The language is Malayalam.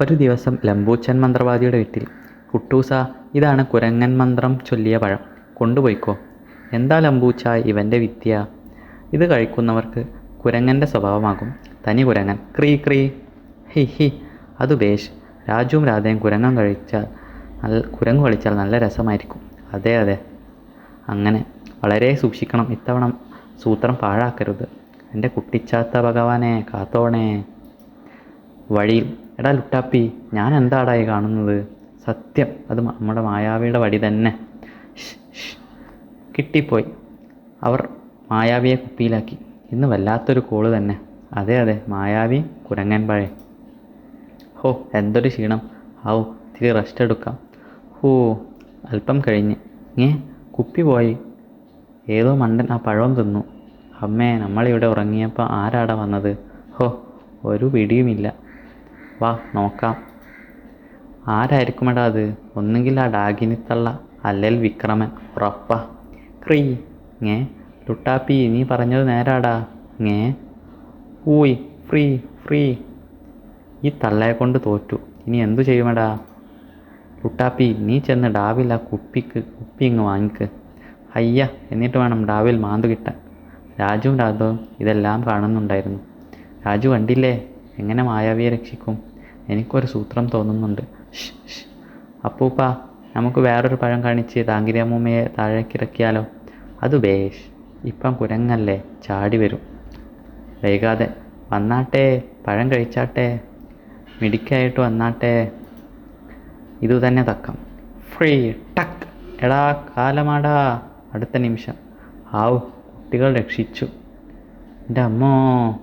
ഒരു ദിവസം ലംബൂച്ചൻ മന്ത്രവാദിയുടെ വീട്ടിൽ കുട്ടൂസ ഇതാണ് കുരങ്ങൻ മന്ത്രം ചൊല്ലിയ പഴം. കൊണ്ടുപോയിക്കോ. എന്താ ലംബൂച്ച ഇവന്റെ വിദ്യ? ഇത് കഴിക്കുന്നവർക്ക് കുരങ്ങന്റെ സ്വഭാവമാകും. തനി കുരങ്ങൻ. ക്രീ ക്രീ. ഹി ഹി. അത് ബേഷ് രാജുവും രാധയും കുരങ്ങൻ കഴിച്ചാൽ നല്ല കുരങ്ങ് കളിച്ചാൽ നല്ല രസമായിരിക്കും. അതെ അതെ. അങ്ങനെ വളരെ സൂക്ഷിക്കണം. ഇത്തവണ സൂത്രം പാഴാക്കരുത്. എന്റെ കുട്ടിച്ചാത്ത ഭഗവാനെ കാത്തോണേ. വഴിയിൽ എടാ ലുട്ടാപ്പി ഞാൻ എന്താടാ കാണുന്നത്? സത്യം അത് നമ്മുടെ മായാവിയുടെ വടി തന്നെ. കിട്ടിപ്പോയി. അവർ മായാവിയെ കുപ്പിയിലാക്കി. ഇന്ന് വല്ലാത്തൊരു കോൾ തന്നെ. അതെ അതെ മായാവി കുരങ്ങൻ പഴയ ഹോ എന്തൊരു ക്ഷീണം. ഔ ഇത്തിരി റെസ്റ്റ് എടുക്കാം. ഹോ അല്പം കഴിഞ്ഞ്. ഏ കുപ്പി പോയി. ഏതോ മണ്ടൻ ആ പഴം തിന്നു. അമ്മേ നമ്മളിവിടെ ഉറങ്ങിയപ്പോൾ ആരാടാ വന്നത്? ഹോ ഒരു പിടിയുമില്ല. വാ നോക്കാം. ആരായിരിക്കുമെടാ അത്? ഒന്നുകിൽ ആ ഡാഗിനിത്തള്ള അല്ലെങ്കിൽ വിക്രമൻ. ഉറപ്പ. ക്രീ ഏ ലുട്ടാപ്പി നീ പറഞ്ഞത് നേരാടാ. ഏ ഊയ് ഫ്രീ ഫ്രീ. ഈ തള്ളയെ കൊണ്ട് തോറ്റു. ഇനി എന്തു ചെയ്യുമെടാ? ലുട്ടാപ്പി നീ ചെന്ന് ഡാവിൽ ആ കുപ്പിക്ക് കുപ്പി ഇങ്ങ് വാങ്ങിക്ക്. അയ്യ എന്നിട്ട് വേണം ഡാവിൽ മാന്തു കിട്ടാൻ രാജുവും രാധവും ഇതെല്ലാം കാണുന്നുണ്ടായിരുന്നു. രാജു കണ്ടില്ലേ? എങ്ങനെ മായാവിയെ രക്ഷിക്കും? എനിക്കൊരു സൂത്രം തോന്നുന്നുണ്ട്. അപ്പൂപ്പ നമുക്ക് വേറൊരു പഴം കാണിച്ച് താങ്കിരിയമ്മൂമ്മയെ താഴേക്കിറക്കിയാലോ? അത് ബേഷ് ഇപ്പം കുരങ്ങല്ലേ ചാടി വരും. വൈകാതെ വന്നാട്ടെ പഴം കഴിച്ചാട്ടെ. മിടിക്കായിട്ട് വന്നാട്ടെ. ഇതുതന്നെ തക്കം. ഫ്രീ ടക്ക്. എടാ കാലമാടാ. അടുത്ത നിമിഷം. ആവു കുട്ടികൾ രക്ഷിച്ചു. എന്റെ അമ്മോ.